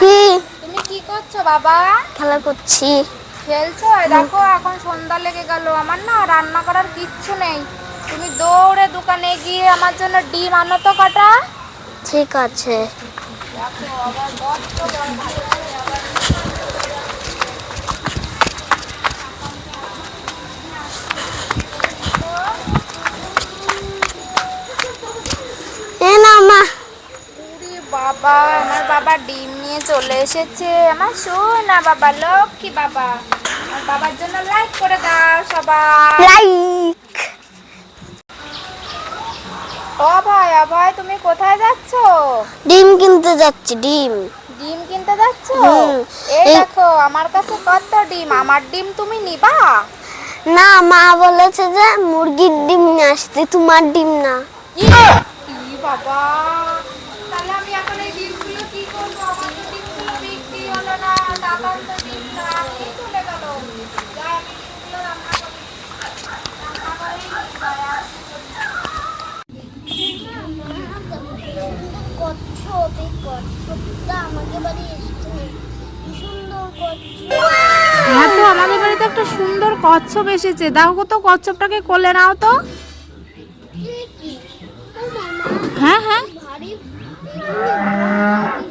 কি? তুমি কি করছ বাবা? খেলা করছি। খেলছো? দেখো এখন সন্ধ্যা লেগে গেল। আমার না রান্না করার কিচ্ছু নেই। তুমি দৌড়ে দোকানে গিয়ে আমার জন্য ডিম আনো তো কাটা। ঠিক আছে। এ বাবা আমার বাবা ডিম নিয়ে চলে এসেছে। আমার শোনা বাবা লক্ষ্মী বাবা। আমার বাবার জন্য লাইক করে দাও সবাই। লাইক ও ভাই তুমি কোথায় যাচ্ছ? ডিম কিনতে যাচ্ছি ডিম। ডিম কিনতে যাচ্ছ। এই দেখো আমার কাছে কত ডিম আমার ডিম তুমি নিবা? না মা বলেছে যে মুরগির ডিম নিয়ে আসতে তোমার ডিম না। বাবা। কচ্ছপ এই কচ্ছপটা আমাকে বাড়ি এসেছে সুন্দর কচ্ছপ হ্যাঁ তো আমাদের বাড়িতে একটা সুন্দর কচ্ছপ এসেছে। দেখো তো কচ্ছপটাকে কোলে নাও তো। হ্যাঁ হ্যাঁ ভারী এগুলো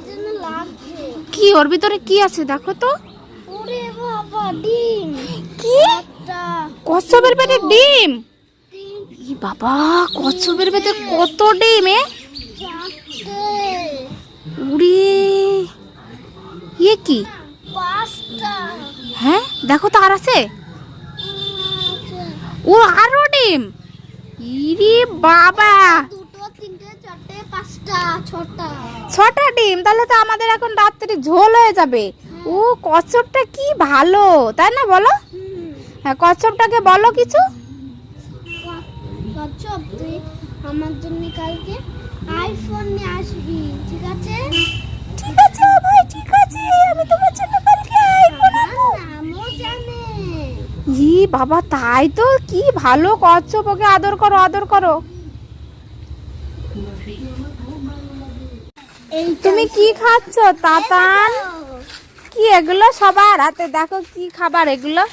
জন্য লাগছে কি ওর ভিতরে কি আছে দেখো তো। ওরে বাবা ডিম। কি? কচ্ছপের পেটে ডিম? ই বাবা কচ্ছপের পেটে কত ডিম এ? উড়ি ইয়ে কি? হ্যাঁ দেখো তো আর আছে। ও আরও ডিম। ইরে বাবা। ছটা। ডিম? তাহলে তো আমাদের এখন রাত্রি ঝোল হয়ে যাবে। ও কচ্ছপটা কি ভালো তাই না বলো? হ্যাঁ কচ্ছপটাকে বলো কিছু। কচ্ছপ তুই আমার জন্য কালকে আইফোন নিয়ে আসবি ঠিক আছে? ঠিক আছে ভাই ঠিক আছে আমি তোমার জন্য কালকে আইফোন নামও জানে। ই বাবা তাই তো কি ভালো কচ্ছপ ওকে আদর করো আদর করো। তুমি কি খাচ্ছ, তাতান? কি এগুলো সবার হাতে? দেখো কি খাবার এগুলো।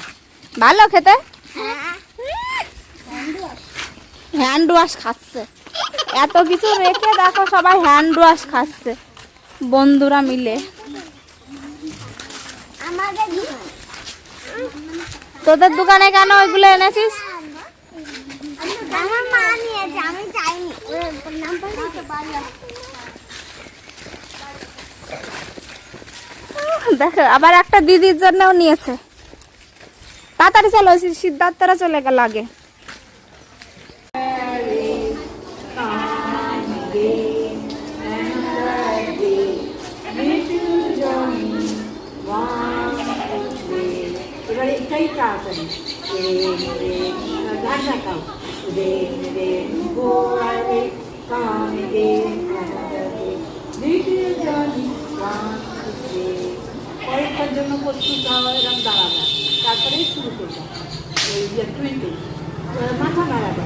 ভালো খেতে? হ্যান্ড ওয়াশ খাচ্ছে। এত কিছু রেখে দেখো সবাই হ্যান্ড ওয়াশ খাচ্ছে। বন্ধুরা মিলে। তোদের দোকানে কেন ওইগুলো এনেছিস? দেখো আবার একটা দিদির জন্যও নিয়েছে তাড়াতাড়ি চলো সি- সিদ্ধার্থরা চলে গেল আগে এবারে এটাই তাড়াতাড়ি গান দেখাও রে রে লিটল জনি কয়েকটার জন্য প্রস্তুত হওয়া এরকম দাঁড়াবে তারপরে শুরু করবে এই যে টুইটে মাথা নাড়াবে